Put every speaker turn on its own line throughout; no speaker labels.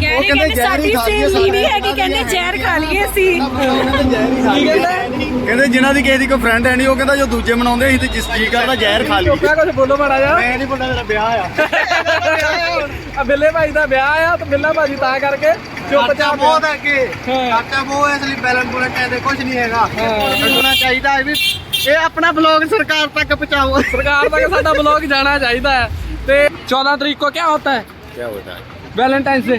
ਉਹ ਕਹਿੰਦੇ ਜਿਨ੍ਹਾਂ ਦੀ ਕਿਸੇ ਦੀ ਕੋਈ ਫਰੈਂਡ ਹੈ ਨਹੀਂ ਉਹ ਕਹਿੰਦਾ ਜੋ ਦੂਜੇ ਮਨਾਉਂਦੇ ਸੀ ਤੇ ਜਿਸ ਜੀ ਕਰਦਾ ਜ਼ਹਿਰ ਖਾ ਲਈ
ਚੁੱਪਾ ਬੋਲੋ ਮਾੜਾ ਜਾ
ਮੈਂ ਨਹੀਂ ਬੋਲਦਾ ਮੇਰਾ ਵਿਆਹ ਆ।
ਆ ਬਿੱਲੇ ਭਾਈ ਦਾ ਵਿਆਹ ਆ ਤੇ ਬਿੱਲਾ ਭਾਜੀ ਤਾਂ ਕਰਕੇ ਚੁੱਪਚਾਪ ਬਹੁਤ
ਹੈ ਕਿ ਕਾਟਾ ਬਹੁਤ ਇਸ ਲਈ ਬੈਲਨ ਬੁਲਨ ਕਹਿੰਦੇ ਕੁਝ ਨਹੀਂ ਹੈਗਾ। ਰੱਖਣਾ ਚਾਹੀਦਾ ਹੈ ਵੀ ਇਹ ਆਪਣਾ ਬਲੌਗ ਸਰਕਾਰ ਤੱਕ ਪਹੁੰਚਾਓ।
ਸਰਕਾਰ ਤੱਕ ਸਾਡਾ ਬਲੌਗ ਜਾਣਾ ਚਾਹੀਦਾ ਹੈ। ਤੇ 14 ਤਰੀਕ ਕੋ ਕੀ ਹੁੰਦਾ ਹੈ?
ਕੀ ਹੁੰਦਾ ਹੈ?
ਵੈਲੈਂਟਾਈਨਸ ਡੇ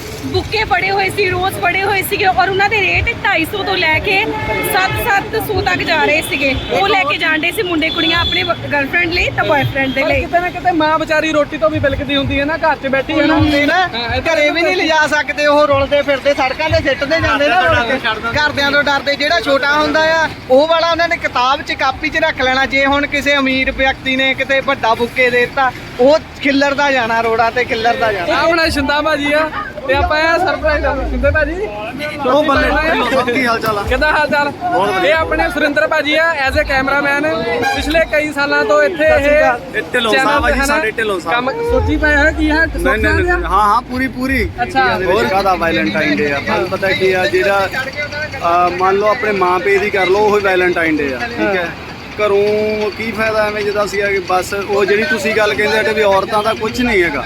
ਬੁੱਕੇ ਪੜੇ ਹੋਏ ਸੀ ਰੋਜ਼ ਪੜੇ ਹੋਏ ਸੀਗੇ ਔਰ ਉਹਨਾਂ ਦੇ ਰੇਟ 250 ਤੋਂ ਲੈ ਕੇ 7-700 ਤੱਕ ਜਾ ਰਹੇ ਸੀਗੇ। ਉਹ ਲੈ ਕੇ ਜਾਂਦੇ ਸੀ ਮੁੰਡੇ ਕੁੜੀਆਂ ਆਪਣੇ ਗਰਲਫ੍ਰੈਂਡ ਲਈ ਤਾਂ ਬॉयਫ੍ਰੈਂਡ ਦੇ ਲਈ।
ਕਿਤੇ ਨਾ ਕਿਤੇ ਮਾਂ ਵਿਚਾਰੀ ਰੋਟੀ ਤੋਂ ਵੀ ਬਿਲਕਦੀ ਹੁੰਦੀ ਹੈ ਨਾ ਘਰ 'ਚ ਬੈਠੀ ਹੈ ਨਾ
ਘਰੇ ਵੀ ਨਹੀਂ ਲਿਜਾ ਸਕਦੇ ਉਹ ਰੁਲਦੇ ਫਿਰਦੇ ਸੜਕਾਂ ਤੇ ਸਿੱਟਦੇ ਜਾਂਦੇ ਨਾ ਘਰਦਿਆਂ ਤੋਂ ਡਰਦੇ ਜਿਹੜਾ ਛੋਟਾ ਹੁੰਦਾ ਆ ਉਹ ਵਾਲਾ ਉਹਨਾਂ ਨੇ ਕਿਤਾਬ 'ਚ ਕਾਪੀ 'ਚ ਰੱਖ ਲੈਣਾ ਜੇ ਹੁਣ ਕਿਸੇ ਅਮੀਰ ਵਿਅਕਤੀ ਨੇ ਕਿਤੇ ਵੱਡਾ ਬੁੱਕੇ ਦੇ ਦਿੱਤਾ ਉਹ ਖਿੱਲਰਦਾ ਜਾਣਾ ਰੋੜਾ ਤੇ ਖਿੱਲਰਦਾ ਜਾਣਾ।
ਆ ਬਣਾ ਸ਼ਿੰਦਾ ਭਾਜੀ ਆ ਤੇ ਆਪਾਂ ਇਹ ਸਰਪ੍ਰਾਈਜ਼ ਆ ਸ਼ਿੰਦੇ ਭਾਜੀ।
ਉਹ ਬੱਲੇ ਕੀ ਹਾਲ ਚਾਲ ਆ?
ਕਿੱਦਾਂ ਹਾਲ ਚਾਲ ਇਹ ਆਪਣੇ ਸੁਰਿੰਦਰ ਭਾਜੀ ਆ ਐਜ਼ ਅ ਕੈਮਰਾਮੈਨ ਪਿਛਲੇ ਕਈ ਸਾਲਾਂ ਤੋਂ ਇੱਥੇ ਇਹ
ਢਿੱਲੋਂ ਸਾਹਿਬ ਆ ਜੀ, ਸਾਡੇ ਢਿੱਲੋਂ ਸਾਹਿਬ।
ਕੰਮ ਸੋਚੀ ਪਏ ਹੈ ਕੀ ਹੈ
ਨਹੀਂ, ਹਾਂ ਹਾਂ ਪੂਰੀ ਪੂਰੀ।
ਅੱਛਾ।
ਹੋਰ ਕਾਹਦਾ ਵੈਲੈਂਟਾਈਨ ਡੇ ਆ। ਤੁਹਾਨੂੰ ਪਤਾ ਕੀ ਆ ਜਿਹੜਾ ਮੰਨ ਲਓ ਆਪਣੇ ਮਾਂ ਪੇ ਦੀ ਕਰ ਲਓ ਉਹ ਹੀ ਵੈਲੈਂਟਾਈਨ ਡੇ ਆ। ਠੀਕ ਹੈ। ਘਰੋਂ ਕੀ ਫਾਇਦਾ ਐਵੇਂ ਜਿੱਦਾਂ ਸੀ ਕਿ ਬਸ ਉਹ ਜਿਹੜੀ ਤੁਸੀਂ ਗੱਲ ਕਹਿੰਦੇ ਆ ਵੀ ਔਰਤਾਂ ਦਾ ਕੁਝ ਨਹੀਂ ਹੈਗਾ।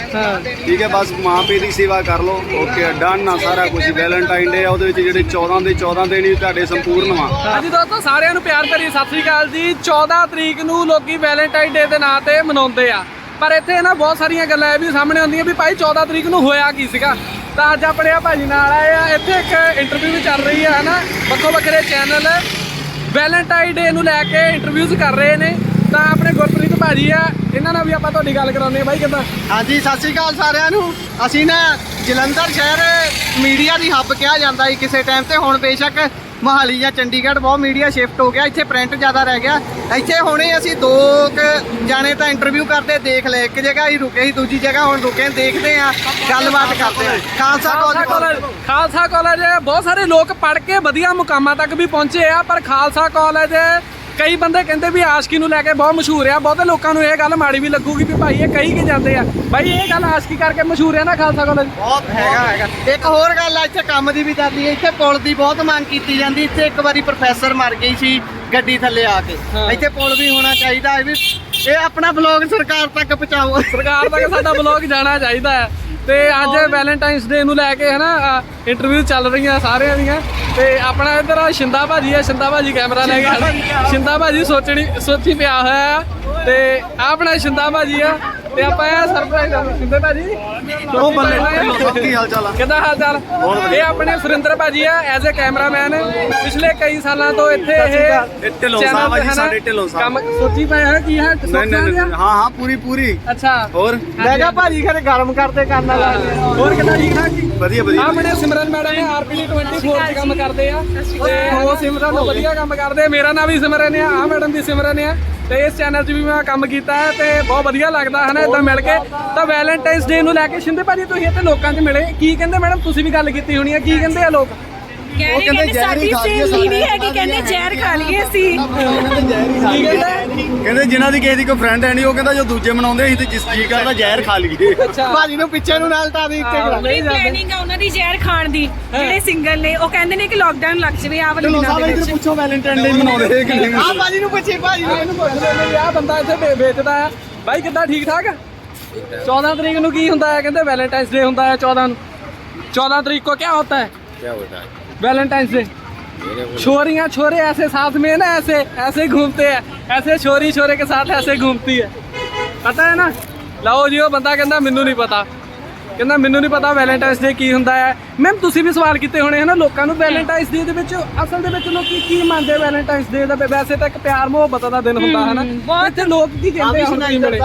ਠੀਕ ਹੈ, ਬਸ ਮਾਂ ਪਿਓ ਦੀ ਸੇਵਾ ਕਰ ਲਓ। ਓਕੇ ਡਨ ਆ ਸਾਰਾ ਕੁਝ ਵੈਲੈਂਟਾਈਨ ਡੇ ਆ, ਉਹਦੇ ਵਿੱਚ ਜਿਹੜੇ 14 ਦੇ 14 ਦਿਨ ਹੀ ਤੁਹਾਡੇ ਸੰਪੂਰਨ ਵਾ।
ਹਾਂਜੀ ਦੋਸਤੋ, ਸਾਰਿਆਂ ਨੂੰ ਪਿਆਰ ਭਰੀ ਸਤਿ ਸ੍ਰੀ ਅਕਾਲ ਜੀ। 14 ਤਰੀਕ ਨੂੰ ਲੋਕੀ ਵੈਲੈਂਟਾਈਨ ਡੇ ਦੇ ਨਾਂ ਤੇ ਮਨਾਉਂਦੇ ਆ। ਪਰ ਇੱਥੇ ਨਾ ਬਹੁਤ ਸਾਰੀਆਂ ਗੱਲਾਂ ਇਹ ਵੀ ਸਾਹਮਣੇ ਆਉਂਦੀਆਂ ਵੀ ਭਾਈ 14 ਤਰੀਕ ਨੂੰ ਹੋਇਆ ਕੀ ਸੀਗਾ? ਤਾਂ ਅੱਜ ਆਪਣੇ ਆ ਭਾਜੀ ਨਾਲ ਆਏ ਆ। ਇੱਥੇ ਇੱਕ ਇੰਟਰਵਿਊ ਵੀ ਚੱਲ ਰਹੀ ਹੈ ਹਨਾ? ਵੱਖੋ ਵੱਖਰੇ ਚੈਨਲ ਵੈਲੈਂਟਾਈਨ ਡੇ ਨੂੰ ਲੈ ਕੇ ਇੰਟਰਵਿਊਜ਼ ਕਰ ਰਹੇ ਨੇ। ਤਾਂ ਆਪਣੇ ਗੁਰਪ੍ਰੀਤ ਭਾਜੀ ਆ, ਇਹਨਾਂ ਨਾਲ ਵੀ ਆਪਾਂ ਤੁਹਾਡੀ ਗੱਲ ਕਰਾਉਂਦੇ ਆ ਬਾਈ, ਕਿੱਦਾਂ?
ਹਾਂਜੀ, ਸਤਿ ਸ਼੍ਰੀ ਅਕਾਲ ਸਾਰਿਆਂ ਨੂੰ। ਅਸੀਂ ਨਾ ਜਲੰਧਰ ਸ਼ਹਿਰ ਮੀਡੀਆ ਦੀ ਹੱਬ ਕਿਹਾ ਜਾਂਦਾ ਸੀ ਕਿਸੇ ਟਾਈਮ ਤੇ ਹੁਣ ਬੇਸ਼ੱਕ ਮਹਾਲੀ ਜਾਂ ਚੰਡੀਗੜ੍ਹ ਬਹੁਤ ਮੀਡੀਆ ਸ਼ਿਫਟ ਹੋ ਗਿਆ ਇੱਥੇ ਪ੍ਰਿੰਟ ਜ਼ਿਆਦਾ ਰਹਿ ਗਿਆ। ਇੱਥੇ ਹੁਣੇ ਅਸੀਂ ਦੋ ਜਾਣੇ ਤਾਂ ਇੰਟਰਵਿਊ ਕਰਦੇ ਦੇਖ ਲਏ। ਇੱਕ ਜਗ੍ਹਾ ਹੀ ਰੁਕੇ ਸੀ ਦੂਜੀ ਜਗ੍ਹਾ ਹੁਣ ਰੁਕੇ ਦੇਖਦੇ ਆ ਗੱਲਬਾਤ ਕਰਦੇ ਆ ਖਾਲਸਾ ਕਾਲਜ
ਖਾਲਸਾ ਕਾਲਜ ਬਹੁਤ ਸਾਰੇ ਲੋਕ ਪੜ੍ਹ ਕੇ ਵਧੀਆ ਮੁਕਾਮਾਂ ਤੱਕ ਵੀ ਪਹੁੰਚੇ ਆ ਪਰ ਖਾਲਸਾ ਕਾਲਜ ਕਈ ਬੰਦੇ ਕਹਿੰਦੇ ਵੀ ਆਸ਼ਕੀ ਨੂੰ ਲੈ ਕੇ ਬਹੁਤ ਮਸ਼ਹੂਰ ਆ, ਬਹੁਤੇ ਲੋਕਾਂ ਨੂੰ ਇਹ ਗੱਲ ਮਾੜੀ ਵੀ ਲੱਗੂਗੀ ਵੀ ਭਾਈ ਇਹ ਕਹੀ ਕਿ ਜਾਂਦੇ ਆ। ਭਾਈ ਇਹ ਗੱਲ ਆਸ਼ਕੀ ਕਰਕੇ ਮਸ਼ਹੂਰ ਆ ਨਾ ਖਾਲਸਾ ਕਾਲਜ
ਬਹੁਤ ਹੈਗਾ ਹੈਗਾ। ਇੱਕ ਹੋਰ ਗੱਲ ਆ, ਇੱਥੇ ਕੰਮ ਦੀ ਵੀ ਚੱਲਦੀ ਹੈ ਇੱਥੇ ਪੁਲ ਦੀ ਬਹੁਤ ਮੰਗ ਕੀਤੀ ਜਾਂਦੀ, ਇੱਥੇ ਇੱਕ ਵਾਰੀ ਪ੍ਰੋਫੈਸਰ ਮਰ ਗਈ ਸੀ ਗੱਡੀ ਥੱਲੇ ਆ ਕੇ।
ਹਾਂ।
ਇੱਥੇ ਪੁਲ ਵੀ ਹੋਣਾ ਚਾਹੀਦਾ ਹੈ ਵੀ ਇਹ ਆਪਣਾ ਬਲੌਗ ਸਰਕਾਰ ਤੱਕ ਪਹੁੰਚਾਓ।
ਸਰਕਾਰ ਤੱਕ ਸਾਡਾ ਬਲੌਗ ਜਾਣਾ ਚਾਹੀਦਾ ਹੈ। ਤੇ ਅੱਜ ਵੈਲੈਂਟਾਈਨਸ ਡੇ ਨੂੰ ਲੈ ਕੇ ਹਨਾ ਇੰਟਰਵਿਊ ਚੱਲ ਰਹੀਆਂ ਸਾਰਿਆਂ ਦੀਆਂ। ਤੇ ਆਪਣਾ ਇੱਧਰ ਆ ਸ਼ਿੰਦਾ ਭਾਜੀ ਆ ਸ਼ਿੰਦਾ ਭਾਜੀ ਕੈਮਰਾ ਲੈ ਕੇ ਖੜਾ। ਸ਼ਿੰਦਾ ਭਾਜੀ ਸੋਚਣੀ ਸੋਚੀ ਪਿਆ ਹੋਇਆ ਆ। ਤੇ ਆਹ ਆਪਣਾ ਸ਼ਿੰਦਾ ਭਾਜੀ ਆ। ਤੇ ਆਪਾਂ ਇਹ ਸਰਪ੍ਰਾਈਜ਼ ਆ ਸ਼ਿੰਦੇ ਭਾਜੀ।
ਉਹ ਬੱਲੇ ਕੀ ਹਾਲ ਚਾਲ ਆ।
ਕਿੱਦਾਂ ਹਾਲ ਚਾਲ ਇਹ ਆਪਣੇ ਸੁਰਿੰਦਰ ਭਾਜੀ ਆ ਐਜ਼ ਅ ਕੈਮਰਾਮੈਨ ਪਿਛਲੇ ਕਈ ਸਾਲਾਂ ਤੋਂ ਇੱਥੇ ਇਹ
ਢਿੱਲੋਂ ਸਾਹਿਬ ਆ ਜੀ, ਸਾਡੇ ਢਿੱਲੋਂ ਸਾਹਿਬ।
ਕੰਮ ਸੋਚੀ ਪਏ ਹੈ ਕੀ ਹੈ
ਨਹੀਂ ਨਹੀਂ ਹਾਂ ਹਾਂ ਪੂਰੀ ਪੂਰੀ।
ਅੱਛਾ।
ਹੋਰ?
ਮੈਂ ਕਿਹਾ
ਭਾਜੀ ਖਰੇ ਗਰਮ ਕਰਦੇ ਕੰਨ
ਹੋਰ ਕਿੱਦਾਂ ਠੀਕ ਠਾਕ ਜੀ?
ਵਧੀਆ ਵਧੀਆ।
ਆਪਣੇ ਸਿਮਰਨ ਮੈਡਮ ਆਰਪੀਡੀ 24 ਚ ਕੰਮ ਕਰਦੇ ਆ। ਤੇ ਉਹ ਸਿਮਰਨ ਵਧੀਆ ਕੰਮ ਕਰਦੇ ਆ। ਮੇਰਾ ਨਾਮ ਵੀ ਸਿਮਰਨ ਆ ਆ ਮੈਡਮ ਦੀ ਸਿਮਰਨ ਆ। ਤੇ ਇਸ ਚੈਨਲ 'ਚ ਵੀ ਮੈਂ ਕੰਮ ਕੀਤਾ ਹੈ ਤੇ ਬਹੁਤ ਵਧੀਆ ਲੱਗਦਾ ਹੈ ਨਾ ਇਦਾਂ ਮਿਲ ਕੇ। ਤਾਂ ਵੈਲੈਂਟਾਈਨਸ ਡੇ ਨੂੰ ਲੈ ਕੇ ਸ਼ਿੰਦੇ ਭਾਜੀ, ਤੁਸੀਂ ਇੱਥੇ ਲੋਕਾਂ 'ਚ ਮਿਲੇ। ਕੀ ਕਹਿੰਦੇ ਮੈਡਮ? ਤੁਸੀਂ ਵੀ ਗੱਲ ਕੀਤੀ ਹੋਣੀ ਹੈ। ਕੀ ਕਹਿੰਦੇ ਆ ਲੋਕ?
ਕਹਿੰਦੇ ਜਿਨ੍ਹਾਂ ਦੀ ਕਿਸੇ ਦੀ ਕੋਈ ਫਰੈਂਡ ਹੈ ਨਹੀਂ ਉਹ ਕਹਿੰਦਾ ਜੋ ਦੂਜੇ ਮਨਾਉਂਦੇ ਸੀ ਤੇ ਜਿਸ ਜੀ ਕਰਦਾ ਜ਼ਹਿਰ ਖਾ ਲਈਏ। ਭਾਜੀ ਨੂੰ ਪਿੱਛੇ ਨੂੰ ਨਾਲ ਤਾਂ ਵੀ ਇੱਥੇ
ਨਹੀਂ
ਪਲੈਨਿੰਗ ਆ ਉਹਨਾਂ ਦੀ ਜ਼ਹਿਰ ਖਾਣ ਦੀ ਜਿਹੜੇ ਸਿੰਗਲ ਨੇ ਉਹ ਕਹਿੰਦੇ ਨੇ ਕਿ ਲੋਕਡਾਊਨ ਲੱਗ ਜਵੇ ਆ ਵਾਲੇ
ਚਲੋ
ਮਹੀਨਾ
ਸਾਹਿਬ ਪੁੱਛੋ ਵੈਲੈਂਟਾਈਨ ਡੇ ਮਨਾਉਂਦੇ ਕਿ
ਆ ਭਾਜੀ ਨੂੰ ਪੁੱਛੇ ਭਾਜੀ ਨੂੰ ਇਹਨੂੰ ਪੁੱਛ ਲੈ ਵੀ ਬੰਦਾ ਇੱਥੇ ਵੇਚਦਾ ਆ। ਬਾਈ ਕਿੱਦਾਂ ਠੀਕ ਠਾਕ? 14 ਤਰੀਕ ਨੂੰ ਕੀ ਹੁੰਦਾ ਹੈ ਕਹਿੰਦੇ ਵੈਲੈਂਟਾਈਨਸ ਡੇ ਹੁੰਦਾ ਹੈ 14 ਨੂੰ। 14 ਤਰੀਕ ਕੋ ਕੀ ਹੁੰਦਾ ਹੈ
ਕੀ ਹੋਤਾ ਹੈ
वैलेंटाइन डे छोरियाँ छोरे ऐसे साथ में है ना ऐसे ऐसे घूमते हैं ऐसे छोरी छोरे के साथ ऐसे घूमती है पता है ना लाओ जी वो बंदा कहना मैनू नहीं पता ਕਹਿੰਦਾ ਮੈਨੂੰ ਨਹੀਂ ਪਤਾ ਵੈਲੈਂਟਾਈਨਸ ਡੇ ਕੀ ਹੁੰਦਾ ਹੈ। ਮੈਮ ਤੁਸੀਂ ਵੀ ਸਵਾਲ ਕੀਤੇ ਹੋਣੇ ਹਨਾ ਲੋਕਾਂ ਨੂੰ ਵੈਲੈਂਟਾਈਨਸ ਡੇ ਦੇ ਵਿੱਚ ਅਸਲ ਦੇ ਵਿੱਚ ਲੋਕੀ ਕੀ ਮੰਨਦੇ ਵੈਲੈਂਟਾਈਨਸ ਡੇ ਦਾ? ਵੈਸੇ ਤਾਂ ਇੱਕ ਪਿਆਰ ਮੁਹੱਬਤ ਦਾ ਦਿਨ ਹੁੰਦਾ ਹਨਾ। ਇੱਥੇ ਲੋਕ ਕੀ ਕਹਿੰਦੇ ਆ ਹੁਣ ਕੀ ਮਿਲੇ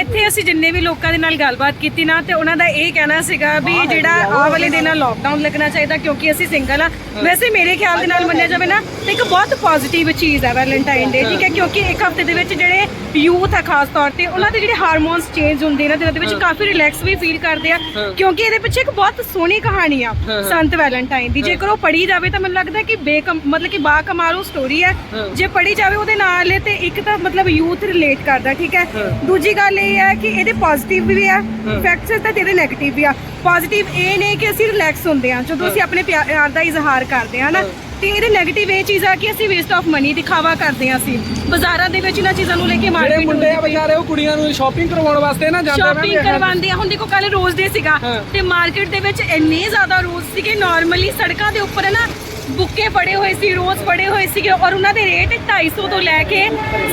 ਇੱਥੇ ਅਸੀਂ ਜਿੰਨੇ ਵੀ ਲੋਕਾਂ ਦੇ ਨਾਲ ਗੱਲਬਾਤ ਕੀਤੀ ਨਾ ਤੇ ਉਹਨਾਂ ਦਾ ਇਹ ਕਹਿਣਾ ਸੀਗਾ ਵੀ ਜਿਹੜਾ ਆਹ ਵਾਲੇ ਦਿਨ ਆ ਲੋਕਡਾਊਨ ਲੱਗਣਾ ਚਾਹੀਦਾ ਕਿਉਂਕਿ ਅਸੀਂ ਸਿੰਗਲ ਆ। ਵੈਸੇ ਮੇਰੇ ਖਿਆਲ ਦੇ ਨਾਲ ਮੰਨਿਆ ਜਾਵੇ ਨਾ ਤਾਂ ਇੱਕ ਬਹੁਤ ਪੋਜ਼ਿਟਿਵ ਚੀਜ਼ ਹੈ ਵੈਲੈਂਟਾਈਨ ਡੇ ਠੀਕ ਹੈ ਕਿਉਂਕਿ ਇੱਕ ਹਫ਼ਤੇ ਦੇ ਵਿੱਚ ਜਿਹੜੇ ਯੂਥ ਆ ਖਾਸ ਤੌਰ ਤੇ ਉਹਨਾਂ ਦੇ ਜਿਹੜੇ ਹਾਰਮੋਨਸ ਚੇਂਜ ਹੁੰਦੇ ਨੇ ਤੇ ਉਹਦੇ ਵਿੱਚ ਕਾਫੀ ਰਿਲੈਕਸ ਵੀ ਫੀਲ ਕਰਦੇ ਆ। ਕਿਉਂਕਿ ਇਹਦੇ ਪਿੱਛੇ ਇੱਕ ਬਹੁਤ ਸੋਹਣੀ ਕਹਾਣੀ ਆ ਸੰਤ ਵੈਲੈਂਟਾਈਨ ਦੀ। ਜੇਕਰ ਉਹ ਪੜ੍ਹੀ ਜਾਵੇ ਤਾਂ ਮੈਨੂੰ ਲੱਗਦਾ ਕਿ ਬੇਕਮ ਮਤਲਬ ਕਿ ਬਾ ਕਮਾਲ ਉਹ ਸਟੋਰੀ ਹੈ। ਜੇ ਪੜ੍ਹੀ ਜਾਵੇ ਉਹਦੇ ਨਾਲ ਤੇ ਇੱਕ ਤਾਂ ਮਤਲਬ ਯੂਥ ਰਿਲੇਟ ਕਰਦਾ ਠੀਕ ਹੈ? ਦੂਜੀ ਗੱਲ ਇਹ ਹੈ ਕਿ ਇਹਦੇ ਪੋਜ਼ਿਟਿਵ ਵੀ ਆ ਫੈਕਟਸ ਤਾਂ ਇਹਦੇ 네ਗੇਟਿਵ ਵੀ ਆ। ਪੋਜ਼ਿਟਿਵ ਇਹ ਨੇ ਕਿ ਅਸੀਂ ਰਿਲੈਕਸ ਹੁੰਦੇ ਆ ਜਦੋਂ ਅਸੀਂ ਆਪਣੇ ਪਿਆਰ ਦਾ ਇਜ਼ਹਾਰ ਕਰਦੇ ਆ ਨਾ ਤੇ ਇਹਦੇ 네ਗੇਟਿਵ ਇਹ ਚੀਜ਼ ਆ ਕਿ ਅਸੀਂ ਵੇਸਟ ਆਫ ਮਨੀ ਦਿਖਾਵਾ ਕਰਦੇ ਆ ਅਸੀਂ। ਬਾਜ਼ਾਰਾਂ ਦੇ ਵਿੱਚ ਇਹਨਾਂ ਚੀਜ਼ਾਂ ਨੂੰ ਲੈ ਕੇ
ਜਿਹੜੇ
ਮਾਰਕੀਟ
ਮੁੰਡੇ ਆ ਵਿਚਾਰੇ ਉਹ ਕੁੜੀਆਂ ਨੂੰ ਸ਼ਾਪਿੰਗ ਕਰਵਾਉਣ ਵਾਸਤੇ ਨਾ ਜਾਂਦੇ
ਸ਼ਾਪਿੰਗ ਕਰਵਾਉਂਦੇ ਆ। ਹੁਣ ਦੇਖੋ ਕੱਲ ਰੋਜ਼ ਦੇ ਸੀਗਾ। ਤੇ ਮਾਰਕੀਟ ਦੇ ਵਿੱਚ ਇੰਨੇ ਜ਼ਿਆਦਾ ਰੋਜ਼ ਸੀਗੇ। ਨਾਰਮਲੀ ਸੜਕਾਂ ਦੇ ਉੱਪਰ ਨਾ ਬੁੱਕੇ ਫੜੇ ਹੋਏ ਸੀ ਰੋਜ਼ ਫੜੇ ਹੋਏ ਸੀਗੇ ਔਰ ਉਹਨਾਂ ਦੇ ਰੇਟ 250 ਤੋਂ ਲੈ ਕੇ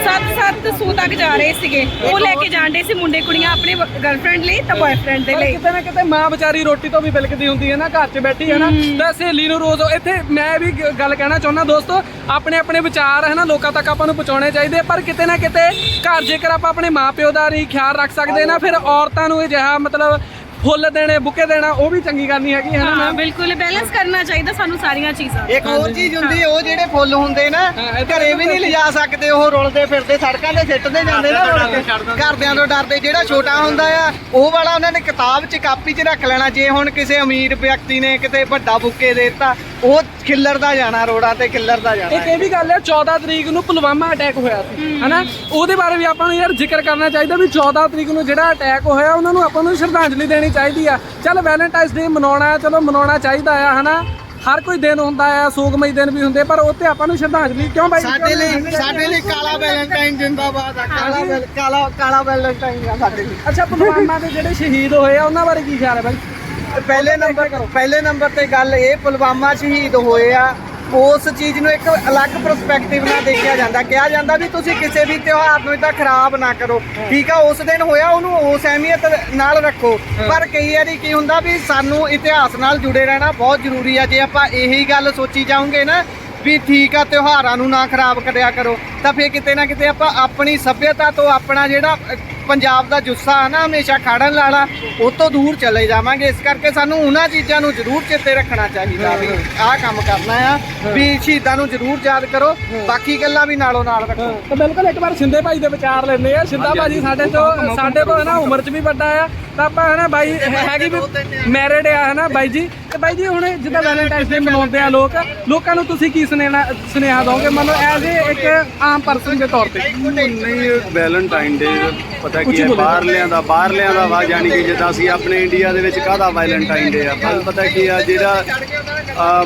7-700 ਤੱਕ ਜਾ ਰਹੇ ਸੀਗੇ। ਉਹ ਲੈ ਕੇ ਜਾਂਦੇ ਸੀ ਮੁੰਡੇ ਕੁੜੀਆਂ ਆਪਣੇ ਗਰਲਫ੍ਰੈਂਡ ਲਈ ਤਾਂ ਬॉयਫ੍ਰੈਂਡ ਦੇ ਲਈ।
ਕਿਤੇ ਨਾ ਕਿਤੇ ਮਾਂ ਵਿਚਾਰੀ ਰੋਟੀ ਤੋਂ ਵੀ ਬਿਲਕਦੀ ਹੁੰਦੀ ਹੈ ਨਾ ਘਰ 'ਚ ਬੈਠੀ ਹੈ ਨਾ ਤਾਂ ਸਹੇਲੀ ਨੂੰ ਰੋਜ਼ ਇੱਥੇ ਮੈਂ ਵੀ ਗੱਲ ਕਹਿਣਾ ਚਾਹੁੰਦਾ ਦੋਸਤੋ ਆਪਣੇ ਆਪਣੇ ਵਿਚਾਰ ਹੈ ਨਾ ਲੋਕਾਂ ਤੱਕ ਆਪਾਂ ਨੂੰ ਪਹੁੰਚਾਉਣੇ ਚਾਹੀਦੇ ਪਰ ਕਿਤੇ ਨਾ ਕਿਤੇ ਘਰ ਜੇਕਰ ਆਪਾਂ ਆਪਣੇ ਮਾਪਿਓ ਦਾ ਨਹੀਂ ਖਿਆਲ ਰੱਖ ਸਕਦੇ ਨਾ ਫਿਰ ਔਰਤਾਂ ਨੂੰ ਇਹ ਜਿਹਾ ਮਤਲਬ ਫੁੱਲ ਦੇਣੇ ਬੁੱਕੇ ਦੇਣਾ ਉਹ ਵੀ ਚੰਗੀ ਗੱਲ ਨਹੀਂ ਹੈਗੀ ਹੈ ਨਾ
ਹਾਂ
ਮੈਮ
ਬਿਲਕੁਲ ਬੈਲੈਂਸ ਕਰਨਾ ਚਾਹੀਦਾ ਸਾਨੂੰ ਸਾਰੀਆਂ ਚੀਜ਼ਾਂ।
ਇੱਕ ਹੋਰ ਚੀਜ਼ ਹੁੰਦੀ ਹੈ। ਉਹ ਜਿਹੜੇ ਫੁੱਲ ਹੁੰਦੇ ਨਾ
ਹਾਂ, ਇਹ ਤਾਂ
ਘਰੇ ਵੀ ਨਹੀਂ ਲਿਜਾ ਸਕਦੇ ਉਹ ਰੁਲਦੇ ਫਿਰਦੇ ਸੜਕਾਂ ਤੇ ਸਿੱਟਦੇ ਜਾਂਦੇ ਨਾ ਰੁਲ ਕੇ। ਘਰਦਿਆਂ ਤੋਂ ਡਰਦੇ ਜਿਹੜਾ ਛੋਟਾ ਹੁੰਦਾ ਆ ਉਹ ਵਾਲਾ ਉਹਨਾਂ ਨੇ ਕਿਤਾਬ 'ਚ ਕਾਪੀ 'ਚ ਰੱਖ ਲੈਣਾ ਜੇ ਹੁਣ ਕਿਸੇ ਅਮੀਰ ਵਿਅਕਤੀ ਨੇ ਕਿਤੇ ਵੱਡਾ ਬੁੱਕੇ ਦੇ ਦਿੱਤਾ ਉਹ ਖਿੱਲਰਦਾ ਜਾਣਾ ਰੋਡਾਂ ਤੇ ਖਿੱਲਰਦਾ ਜਾਣਾ।
ਇੱਕ ਇਹ ਵੀ ਗੱਲ ਹੈ 14 ਤਰੀਕ ਨੂੰ ਪੁਲਵਾਮਾ ਅਟੈਕ ਹੋਇਆ ਸੀ ਹਨਾ? ਉਹਦੇ ਬਾਰੇ ਵੀ ਆਪਾਂ ਨੂੰ ਯਾਰ ਜ਼ਿਕਰ ਕਰਨਾ ਚਾਹੀਦਾ ਵੀ 14 ਤਰੀਕ ਨੂੰ ਜਿਹੜਾ ਅਟੈਕ ਹੋਇਆ ਉਹਨਾਂ ਨੂੰ ਆਪਾਂ ਨੂੰ ਸ਼ਰਧਾਂਜਲੀ ਦੇਣੀ ਚਾਹੀਦੀ ਆ। ਚੱਲ ਵੈਲੈਂਟਾਈਨਸ ਡੇ ਮਨਾਉਣਾ ਹੈ ਚਲੋ ਮਨਾਉਣਾ ਚਾਹੀਦਾ ਆ ਹਨਾ? ਹਰ ਕੋਈ ਦਿਨ ਹੁੰਦਾ ਆ ਸੋਗਮਈ ਦਿਨ ਵੀ ਹੁੰਦੇ ਪਰ ਉੱਤੇ ਆਪਾਂ ਨੂੰ ਸ਼ਰਧਾਂਜਲੀ ਕਿਉਂ ਬਾਈ
ਸਾਡੇ ਲਈ ਸਾਡੇ ਲਈ ਕਾਲਾ ਵੈਲੈਂਟਾਈਨ ਜਿੰਦਾਬਾਦ ਆ ਕਾਲਾ ਕਾਲਾ ਕਾਲਾ ਵੈਲੈਂਟਾਈਨ ਆ ਸਾਡੇ ਲਈ।
ਅੱਛਾ ਪੁਲਵਾਮਾ ਦੇ ਜਿਹੜੇ ਸ਼ਹੀਦ ਹੋਏ ਆ ਉਹਨਾਂ ਬਾਰੇ ਕੀ ਖਿਆਲ ਹੈ ਬਾਈ?
ਪਹਿਲੇ ਨੰਬਰ ਪਹਿਲੇ ਨੰਬਰ ਤੇ ਗੱਲ ਇਹ ਪੁਲਵਾਮਾ ਸ਼ਹੀਦ ਹੋਏ ਆ। ਉਸ ਚੀਜ਼ ਨੂੰ ਇੱਕ ਅਲੱਗ ਪਰਸਪੈਕਟਿਵ ਨਾਲ ਦੇਖਿਆ ਜਾਂਦਾ। ਕਿਹਾ ਜਾਂਦਾ ਵੀ ਤੁਸੀਂ ਕਿਸੇ ਵੀ ਤਿਉਹਾਰ ਨੂੰ ਇਦਾਂ ਖਰਾਬ ਨਾ ਕਰੋ। ਠੀਕ ਆ ਉਸ ਦਿਨ ਹੋਇਆ ਉਹਨੂੰ ਉਸ ਅਹਿਮੀਅਤ ਨਾਲ ਰੱਖੋ। ਪਰ ਕਈ ਵਾਰੀ ਕੀ ਹੁੰਦਾ ਵੀ ਸਾਨੂੰ ਇਤਿਹਾਸ ਨਾਲ ਜੁੜੇ ਰਹਿਣਾ ਬਹੁਤ ਜ਼ਰੂਰੀ ਆ। ਜੇ ਆਪਾਂ ਇਹੀ ਗੱਲ ਸੋਚੀ ਜਾਵਾਂਗੇ ਨਾ ਵੀ ਠੀਕ ਆ ਤਿਉਹਾਰਾਂ ਨੂੰ ਨਾ ਖਰਾਬ ਕਰਿਆ ਕਰੋ ਤਾਂ ਫਿਰ ਕਿਤੇ ਨਾ ਕਿਤੇ ਆਪਾਂ ਆਪਣੀ ਸੱਭਿਅਤਾ ਤੋਂ ਆਪਣਾ ਜਿਹੜਾ ਪੰਜਾਬ ਦਾ ਜੁੱਸਾ ਆ ਨਾ ਹਮੇਸ਼ਾ ਖੜਨ ਵਾਲਾ ਉਹ ਤੋਂ ਦੂਰ ਚਲੇ ਜਾਵਾਂਗੇ। ਇਸ ਕਰਕੇ ਸਾਨੂੰ ਉਹਨਾਂ ਚੀਜ਼ਾਂ ਨੂੰ ਜ਼ਰੂਰ ਚੇਤੇ ਰੱਖਣਾ ਚਾਹੀਦਾ ਵੀ ਆਹ ਕੰਮ ਕਰਨਾ ਆ ਵੀ ਸ਼ਹੀਦਾਂ ਨੂੰ ਜ਼ਰੂਰ ਯਾਦ ਕਰੋ ਬਾਕੀ ਗੱਲਾਂ ਵੀ ਨਾਲੋਂ ਨਾਲ ਰੱਖੋ।
ਤਾਂ ਬਿਲਕੁਲ ਇੱਕ ਵਾਰ ਸ਼ਿੰਦੇ ਭਾਈ ਦੇ ਵਿਚਾਰ ਲੈਂਦੇ ਆ। ਸ਼ਿੰਦਾ ਭਾਜੀ ਸਾਡੇ ਤੋਂ ਸਾਡੇ ਤੋਂ ਨਾ ਉਮਰ 'ਚ ਵੀ ਵੱਡਾ ਆ। ਤਾਂ ਆਪਾਂ ਹਨਾ ਬਾਈ ਹੈਗੀ ਵੀ ਮੈਰਿਡ ਆ। ਹਨਾ ਬਾਈ ਜੀ। ਤੇ ਬਾਈ ਜੀ ਹੁਣ ਜਿੱਦਾਂ ਵੈਲੈਂਟਾਈਨਸ ਡੇ ਮਨਾਉਂਦੇ ਆ ਲੋਕ ਲੋਕਾਂ ਨੂੰ ਤੁਸੀਂ ਕੀ ਸੁਨੇਹਾ ਸੁਨੇਹਾ ਦੋਗੇ? ਮਤਲਬ ਐਜ਼ ਇੱਕ ਆਮ ਪਰਸਨ ਦੇ ਤੌਰ ਤੇ।
ਨਹੀਂ ਵੈਲੈਂਟਾਈਨ ਡੇ ਪਤਾ ਕੀ ਹੈ। ਬਾਹਰਲਿਆਂ ਦਾ ਬਾਹਰਲਿਆਂ ਦਾ ਵਾ ਯਾਨੀ ਕਿ ਜਿੱਦਾਂ ਅਸੀਂ ਆਪਣੇ ਇੰਡੀਆ ਦੇ ਵਿੱਚ ਕਾਹਦਾ ਵੈਲੈਂਟਾਈਨ ਡੇ ਆ? ਪਰ ਪਤਾ ਕੀ ਆ ਜਿਹੜਾ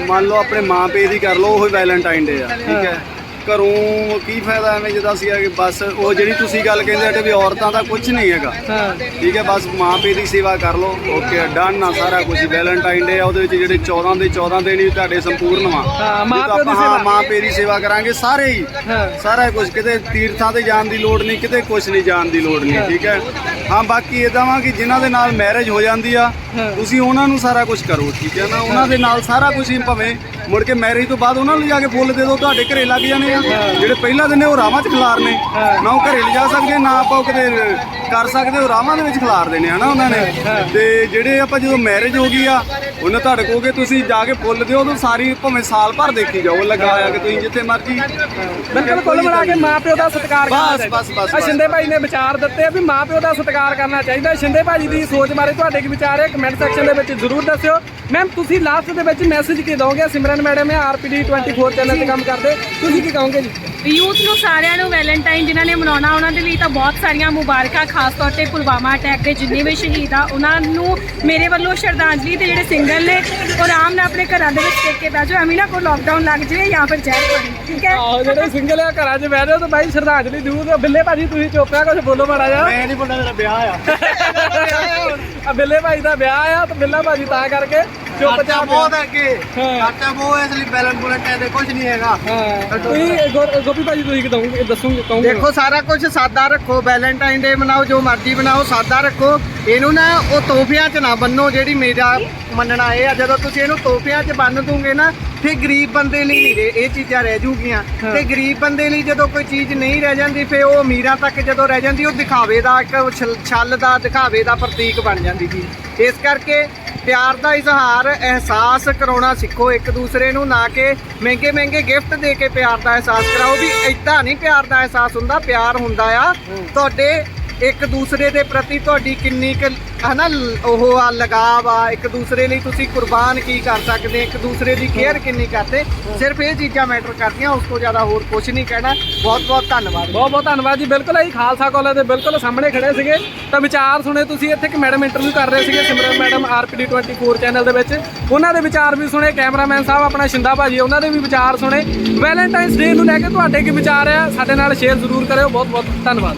ਮੰਨ ਲਓ ਆਪਣੇ ਮਾਂ ਪੇ ਦੀ ਕਰ ਲਓ ਉਹ ਵੈਲੈਂਟਾਈਨ ਡੇ ਆ ਠੀਕ ਹੈ? ਘਰੋਂ ਕੀ ਫਾਇਦਾ ਐਵੇਂ ਜਿੱਦਾਂ ਆ ਕਿ ਬਸ ਉਹ ਜਿਹੜੀ ਤੁਸੀਂ ਗੱਲ ਕਹਿੰਦੇ ਆ ਵੀ ਔਰਤਾਂ ਦਾ ਕੁਝ ਨਹੀਂ ਹੈਗਾ। ਠੀਕ ਹੈ ਬਸ ਮਾਂ ਪੇ ਦੀ ਸੇਵਾ ਕਰ ਲਓ। ਓਕੇ ਡਨ ਆ ਸਾਰਾ ਕੁਝ ਵੈਲੈਂਟਾਈਨ ਡੇ ਆ ਉਹਦੇ ਵਿੱਚ ਜਿਹੜੇ 14 ਦੇ 14 ਦਿਨ ਹੀ ਤੁਹਾਡੇ ਸੰਪੂਰਨ ਵਾ।
ਹਾਂ, ਮਾਂ ਪਿਓ ਦੀ
ਹਾਂ,
ਸੇਵਾ।
ਮਾਂ ਪੇ ਦੀ ਸੇਵਾ ਕਰਾਂਗੇ ਸਾਰੇ ਹੀ।
ਹਾਂ।
ਸਾਰਾ ਕੁਝ ਕਿਤੇ ਤੀਰਥਾਂ ਤੇ ਜਾਣ ਦੀ ਲੋੜ ਨਹੀਂ ਕਿਤੇ ਕੁਝ ਨਹੀਂ ਜਾਣ ਦੀ ਲੋੜ ਨਹੀਂ ਠੀਕ ਹੈ? ਹਾਂ ਬਾਕੀ ਇਦਾਂ ਵਾ ਕਿ ਜਿਨ੍ਹਾਂ ਦੇ ਨਾਲ ਮੈਰਿਜ ਹੋ ਜਾਂਦੀ ਆ ਤੁਸੀਂ ਉਹਨਾਂ ਨੂੰ ਸਾਰਾ ਕੁਝ ਕਰੋ ਠੀਕ ਹੈ ਨਾ? ਉਹਨਾਂ ਦੇ ਨਾਲ ਸਾਰਾ ਕੁਝ ਹੀ ਭਾਵੇਂ ਮੁੜ ਕੇ ਮੈਰਿਜ ਤੋਂ ਬਾਅਦ ਉਹਨਾਂ ਨੂੰ ਜਾ ਕੇ ਫੁੱਲ ਦੇ ਦਿਓ ਤੁਹਾਡੇ ਘਰੇ ਲੱਗ ਜਾਣੇ ਆ। ਜਿਹੜੇ ਪਹਿਲਾਂ ਦਿਨ ਨੇ ਉਹ ਰਾਵਾਂ 'ਚ ਖਿਲਾਰ ਨੇ। ਨਾ ਉਹ ਘਰੇ ਲਿਜਾ ਸਕਦੇ ਨਾ ਆਪਾਂ ਉਹ ਕਿਤੇ ਕਰ ਸਕਦੇ ਉਹ ਰਾਵਾਂ ਦੇ ਵਿੱਚ ਖਿਲਾਰ ਦੇਣੇ ਹਨਾ ਉਹਨਾਂ ਨੇ। ਤੇ ਜਿਹੜੇ ਆਪਾਂ ਜਦੋਂ ਮੈਰਿਜ ਹੋ ਗਈ ਆ ਉਹਨਾਂ ਤੁਹਾਡੇ ਕੋਲ ਤੁਸੀਂ ਜਾ ਕੇ ਫੁੱਲ ਦਿਓ ਤਾਂ ਸਾਰੀ ਭਾਵੇਂ ਸਾਲ ਭਰ ਦੇਖੀ ਜਾਓ ਲੱਗਾ ਆ ਕਿ ਤੁਸੀਂ ਜਿੱਥੇ ਮਰਜ਼ੀ।
ਬਿਲਕੁਲ ਕੁੱਲ ਮਿਲਾ ਕੇ ਮਾਪਿਓ ਦਾ ਸਤਿਕਾਰ ਕਰਨਾ
ਬਸ। ਬਸ, ਬਸ।
ਸ਼ਿੰਦੇ ਭਾਈ ਨੇ ਵਿਚਾਰ ਦਿੱਤੇ ਆ ਵੀ ਮਾਪਿਓ ਦਾ ਸਤਿਕਾਰ ਕਰਨਾ ਚਾਹੀਦਾ। ਸ਼ਿੰਦੇ ਭਾਜੀ ਦੀ ਸੋਚ ਬਾਰੇ ਤੁਹਾਡੇ ਕੀ ਵਿਚਾਰ ਹੈ ਕਮੈਂਟ ਸੈਕਸ਼ਨ ਦੇ ਵਿੱਚ ਜ਼ਰੂਰ ਦੱਸਿਓ। ਮੈਮ ਤੁਸੀਂ ਲਾਸਟ ਦੇ ਵਿੱਚ ਮੈਸੇਜ ਕੀ ਦੋਗੇ ਸਿਮਰਨ ਮੈਡਮ ਹੈ? ਆਰਪੀਡੀ 24 ਚੈਨਲ ਤੇ ਕੰਮ ਕਰਦੇ। ਤੁਸੀਂ ਕੀ ਕਹੋਗੇ ਜੀ?
ਯੂਥ ਨੂੰ ਸਾਰਿਆਂ ਨੂੰ ਵੈਲੈਂਟਾਈਨ ਜਿਨ੍ਹਾਂ ਨੇ ਮਨਾਉਣਾ ਉਹਨਾਂ ਦੇ ਲਈ ਤਾਂ ਬਹੁਤ ਸਾਰੀਆਂ ਮੁਬਾਰਕਾਂ ਖਾਸ ਤੌਰ ਤੇ ਪੁਲਵਾਮਾ ਅਟੈਕ ਦੇ ਜਿੰਨੇ ਵੀ ਸ਼ਹੀਦ ਆ ਉਹਨਾਂ ਨੂੰ ਮੇਰੇ ਵੱਲੋਂ ਸ਼ਰਧਾਂਜਲੀ ਤੇ ਜਿਹੜੇ ਸਿੰਗਲ ਨੇ ਉਹ ਆਰਾਮ ਨਾਲ ਆਪਣੇ ਘਰਾਂ ਦੇ ਵਿੱਚ ਟੇਕ ਕੇ ਬਹਿ ਜਾਓ। ਐਵੇਂ ਨਾ ਕੋਈ ਲੋਕਡਾਊਨ ਲੱਗ ਜਾਵੇ ਜਾਂ ਫਿਰ ਜ਼ਹਿਰ ਪਾਣੀ ਠੀਕ ਹੈ?
ਆਹੋ ਜਿਹੜੇ ਸਿੰਗਲ ਆ ਘਰਾਂ 'ਚ ਬਹਿ ਜਾਓ ਤਾਂ ਬਾਈ ਸ਼ਰਧਾਂਜਲੀ ਦਿਓ। ਬਿੱਲੇ ਭਾਜੀ ਤੁਸੀਂ ਚੁੱਪ ਆ ਕੁਝ ਬੋਲੋ ਮਾੜਾ ਜਿਹਾ।
ਮੈਂ ਨਹੀਂ ਬੋਲਣਾ ਮੇਰਾ ਵਿਆਹ ਆ।
ਆ ਬਿੱਲੇ ਭਾਈ ਦਾ ਵਿਆਹ ਆ ਤੇ ਬਿੱਲਾ ਭਾਜੀ ਤਾਂ ਕਰਕੇ
ਖਰਚਾ ਬਹੁਤ ਹੈ ਅੱਗੇ।
ਹਾਂ।
ਖਰਚਾ ਬਹੁਤ ਹੈ ਇਸ ਲਈ ਬੈਲੈਂਸ ਬੁਲਟ ਕਹਿੰਦੇ ਕੁਝ ਨਹੀਂ ਹੈਗਾ।
ਹਾਂ। ਤੁਸੀਂ ਗੋ- ਗੋਪੀ ਭਾਜੀ ਤੁਸੀਂ ਕੀ ਦਊਂਗੇ ਦੱਸੋਗੇ ਕਹੋਗੇ।
ਦੇਖੋ ਸਾਰਾ ਕੁਝ ਸਾਦਾ ਰੱਖੋ ਵੈਲੈਂਟਾਈਨ ਡੇ ਮਨਾਓ ਜੋ ਮਰਜ਼ੀ ਬਣਾਓ ਸਾਦਾ ਰੱਖੋ। ਇਹਨੂੰ ਨਾ ਉਹ ਤੋਹਫਿਆਂ 'ਚ ਨਾ ਬੰਨੋ ਜਿਹੜੀ ਮੇਰਾ ਮੰਨਣਾ ਇਹ ਆ ਜਦੋਂ ਤੁਸੀਂ ਇਹਨੂੰ ਤੋਹਫਿਆਂ 'ਚ ਬੰਨ ਦੂਗੇ ਨਾ ਫਿਰ ਗਰੀਬ ਬੰਦੇ ਲਈ ਨਹੀਂ ਰਹੇ ਇਹ ਚੀਜ਼ਾਂ ਰਹਿ ਜੂਗੀਆਂ। ਤੇ ਗਰੀਬ ਬੰਦੇ ਲਈ ਜਦੋਂ ਕੋਈ ਚੀਜ਼ ਨਹੀਂ ਰਹਿ ਜਾਂਦੀ ਫਿਰ ਉਹ ਅਮੀਰਾਂ ਤੱਕ ਜਦੋਂ ਰਹਿ ਜਾਂਦੀ ਉਹ ਦਿਖਾਵੇ ਦਾ ਇੱਕ ਛਲ- ਛਲ ਦਾ ਦਿਖਾਵੇ ਦਾ ਪ੍ਰਤੀਕ ਬਣ ਜਾਂਦੀ ਜੀ। ਇਸ ਕਰਕੇ ਪਿਆਰ ਦਾ ਇਜ਼ਹਾਰ ਅਹਿਸਾਸ ਕਰਾਉਣਾ ਸਿੱਖੋ ਇੱਕ ਦੂਸਰੇ ਨੂੰ ਨਾ ਕਿ ਮਹਿੰਗੇ ਮਹਿੰਗੇ ਗਿਫਟ ਦੇ ਕੇ ਪਿਆਰ ਦਾ ਅਹਿਸਾਸ ਕਰਾਓ। ਵੀ ਇਦਾਂ ਨਹੀਂ ਪਿਆਰ ਦਾ ਅਹਿਸਾਸ ਹੁੰਦਾ ਪਿਆਰ ਹੁੰਦਾ ਆ। ਤੁਹਾਡੇ ਇੱਕ ਦੂਸਰੇ ਦੇ ਪ੍ਰਤੀ ਤੁਹਾਡੀ ਕਿੰਨੀ ਕੁ, ਹਨਾ ਲ- ਉਹ ਆ, ਲਗਾਵ ਆ, ਇੱਕ ਦੂਸਰੇ ਲਈ ਤੁਸੀਂ ਕੁਰਬਾਨ ਕੀ ਕਰ ਸਕਦੇ, ਇੱਕ ਦੂਸਰੇ ਦੀ ਕੇਅਰ ਕਿੰਨੀ ਕਰਦੇ, ਸਿਰਫ ਇਹ ਚੀਜ਼ਾਂ ਮੈਟਰ ਕਰਦੀਆਂ, ਉਸ ਤੋਂ ਜ਼ਿਆਦਾ ਹੋਰ ਕੁਝ ਨਹੀਂ ਕਹਿਣਾ। ਬਹੁਤ ਬਹੁਤ ਧੰਨਵਾਦ।
ਬਹੁਤ ਬਹੁਤ ਧੰਨਵਾਦ ਜੀ, ਬਿਲਕੁਲ ਅਸੀਂ ਖਾਲਸਾ ਕਾਲਜ ਦੇ ਬਿਲਕੁਲ ਸਾਹਮਣੇ ਖੜੇ ਸੀਗੇ। ਤਾਂ ਵਿਚਾਰ ਸੁਣੇ ਤੁਸੀਂ, ਇੱਥੇ ਇੱਕ ਮੈਡਮ ਇੰਟਰਵਿਊ ਕਰ ਰਹੇ ਸੀਗੇ, ਸਿਮਰਨ ਮੈਡਮ ਆਰਪੀਡੀ 24 ਚੈਨਲ ਦੇ ਵਿੱਚ। ਉਹਨਾਂ ਦੇ ਵਿਚਾਰ ਵੀ ਸੁਣੇ, ਕੈਮਰਾਮੈਨ ਸਾਹਿਬ, ਆਪਣਾ ਸ਼ਿੰਦਾ ਭਾਜੀ, ਉਹਨਾਂ ਦੇ ਵੀ ਵਿਚਾਰ ਸੁਣੇ। ਵੈਲੈਂਟਾਈਨਸ ਡੇ ਨੂੰ ਲੈ ਕੇ ਤੁਹਾਡੇ ਕੀ ਵਿਚਾਰ ਆ? ਸਾਡੇ ਨਾਲ ਸ਼ੇਅਰ ਜ਼ਰੂਰ ਕਰਿਓ। ਬਹੁਤ ਬਹੁਤ ਧੰਨਵਾਦ।